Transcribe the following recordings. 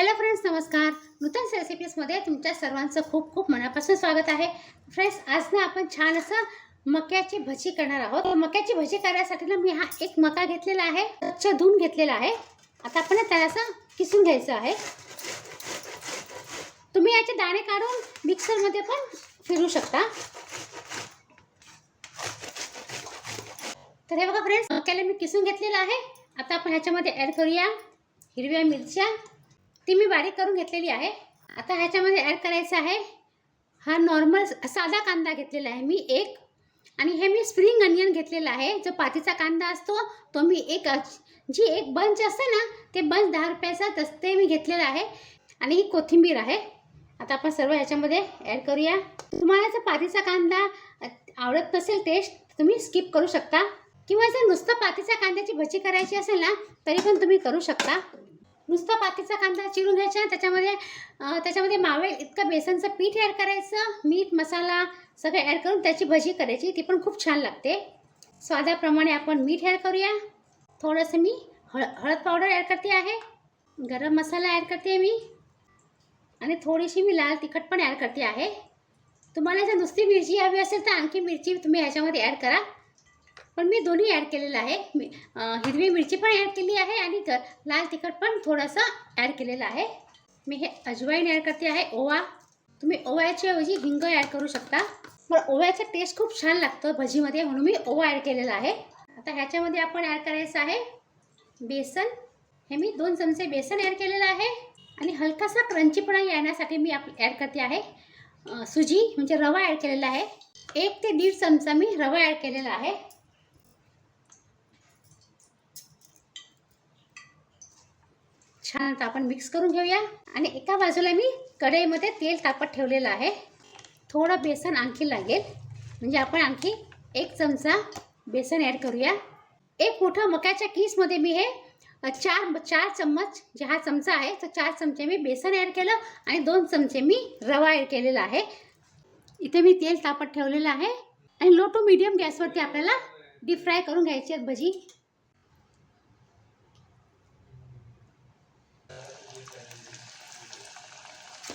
Hello friends नमस्कार. नूतन रेसिपीजमध्ये तुमच्या सर्वांचं खूप खूप मनापासून स्वागत आहे. फ्रेंड्स आज ना आपण छान असं मक्याची भजी करणार आहोत. मक्याची भजी करण्यासाठी ना मी हा एक मका घेतलेला आहे. स्वच्छ धुवून घेतलेला आहे. आता आपण त्याला असं किसून घ्यायचं आहे. तुम्ही याचे दाणे काढून मिक्सरमध्ये पण फिरू शकता. तर हे बघा फ्रेंड्स मक्याला मी किसून घेतलेलं आहे. आता आपण ह्याच्यामध्ये ॲड करूया हिरव्या मिरच्या. ती मी बारीक करून घेतलेली आहे. आता ह्याच्यामध्ये ॲड करायचं आहे. हा नॉर्मल साधा कांदा घेतलेला आहे मी एक. आणि हे मी स्प्रिंग अनियन घेतलेला आहे. जो पातीचा कांदा असतो तो मी एक जी एक बंच असते ना ते बंच दहा रुपयाचा तस ते मी घेतलेलं आहे. आणि ही कोथिंबीर आहे. आता आपण सर्व ह्याच्यामध्ये ॲड करूया. तुम्हाला जर पातीचा कांदा आवडत नसेल टेस्ट तुम्ही स्किप करू शकता. किंवा जर नुसतं पातीच्या कांद्याची भजी करायची असेल ना तरी पण तुम्ही करू शकता. नुसता पातीचा कांदा चिरून घ्यायचा त्याच्यामध्ये त्याच्यामध्ये मावे इतकं बेसनचं पीठ ॲड करायचं मीठ मसाला सगळं ॲड करून त्याची भजी करायची ती पण खूप छान लागते. स्वादाप्रमाणे आपण मीठ ॲड करूया. थोडंसं मी हळ हळद पावडर ॲड करते आहे. गरम मसाला ॲड करते मी. आणि थोडीशी मी लाल तिखट पण ॲड करते आहे. तुम्हाला जर नुसती मिरची हवी असेल तर आणखी मिरची तुम्ही ह्याच्यामध्ये ॲड करा. पण मी दोन्ही ॲड केलेलं आहे. मी हिरवी मिरची पण ॲड केली आहे आणि लाल तिखट पण थोडंसं ॲड केलेलं आहे. मी हे अजवाईन ॲड करते आहे ओवा. तुम्ही ओव्याच्या ऐवजी हिंग ॲड करू शकता. पण ओव्याचा टेस्ट खूप छान लागतं भजीमध्ये म्हणून मी ओवा ॲड केलेला आहे. आता ह्याच्यामध्ये आपण ॲड करायचं आहे बेसन. हे मी दोन चमचे बेसन ॲड केलेलं आहे. आणि हलकासा क्रंचीपणा येण्यासाठी मी आप ॲड करते आहे. सुजी म्हणजे रवा ॲड केलेला आहे. एक ते दीड चमचा मी रवा ॲड केलेला आहे. छान आता आपण मिक्स करून घेऊया. आणि एका बाजूला मी कढईमध्ये तेल तापत ठेवलेलं आहे. थोडं बेसन आणखी लागेल. म्हणजे आपण आणखी एक चमचा बेसन ॲड करूया. एक मोठं मक्याच्या किसमध्ये मी हे चार चार चम्मच जे हा चमचा आहे तर चार चमचे मी बेसन ॲड केलं आणि दोन चमचे मी रवा ॲड केलेला आहे. इथे मी तेल तापत ठेवलेलं आहे. आणि लो टू मीडियम गॅसवरती आपल्याला डीप फ्राय करून घ्यायची आहेत भजी.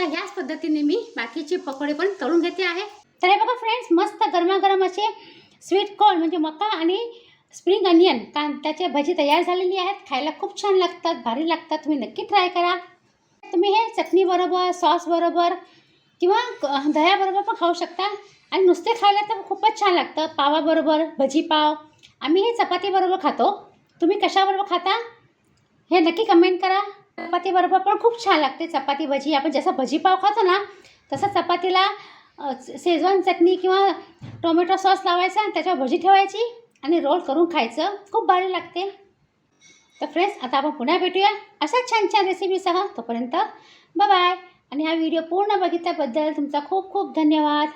आता ह्याच पद्धतीने मी बाकीचे पकोडे पण तळून घेते आहे. तर हे बघा फ्रेंड्स मस्त गरमागरम असे स्वीट कॉर्न म्हणजे मका आणि स्प्रिंग अनियन त्याची भजी तयार झालेली आहेत. खायला खूप छान लागतात भारी लागतात. तुम्ही नक्की ट्राय करा. तुम्ही हे चटणीबरोबर सॉसबरोबर किंवा क- दह्याबरोबर पण खाऊ शकता. आणि नुसते खायला तर खूपच छान लागतं. पावाबरोबर भजी पाव. आम्ही हे चपातीबरोबर खातो. तुम्ही कशाबरोबर खाता हे नक्की कमेंट करा. चपातीबरोबर पण खूप छान लागते. चपाती भजी. आपण जसं भजी पाव खातो ना तसं चपातीला शेजवान चटणी किंवा टोमॅटो सॉस लावायचा आणि त्याच्यावर भजी ठेवायची आणि रोल करून खायचं. खूप भारी लागते. तर फ्रेंड्स आता आपण पुन्हा भेटूया अशाच छान छान रेसिपीसह. तोपर्यंत बाय आणि हा व्हिडिओ पूर्ण बघितल्याबद्दल तुमचा खूप खूप धन्यवाद.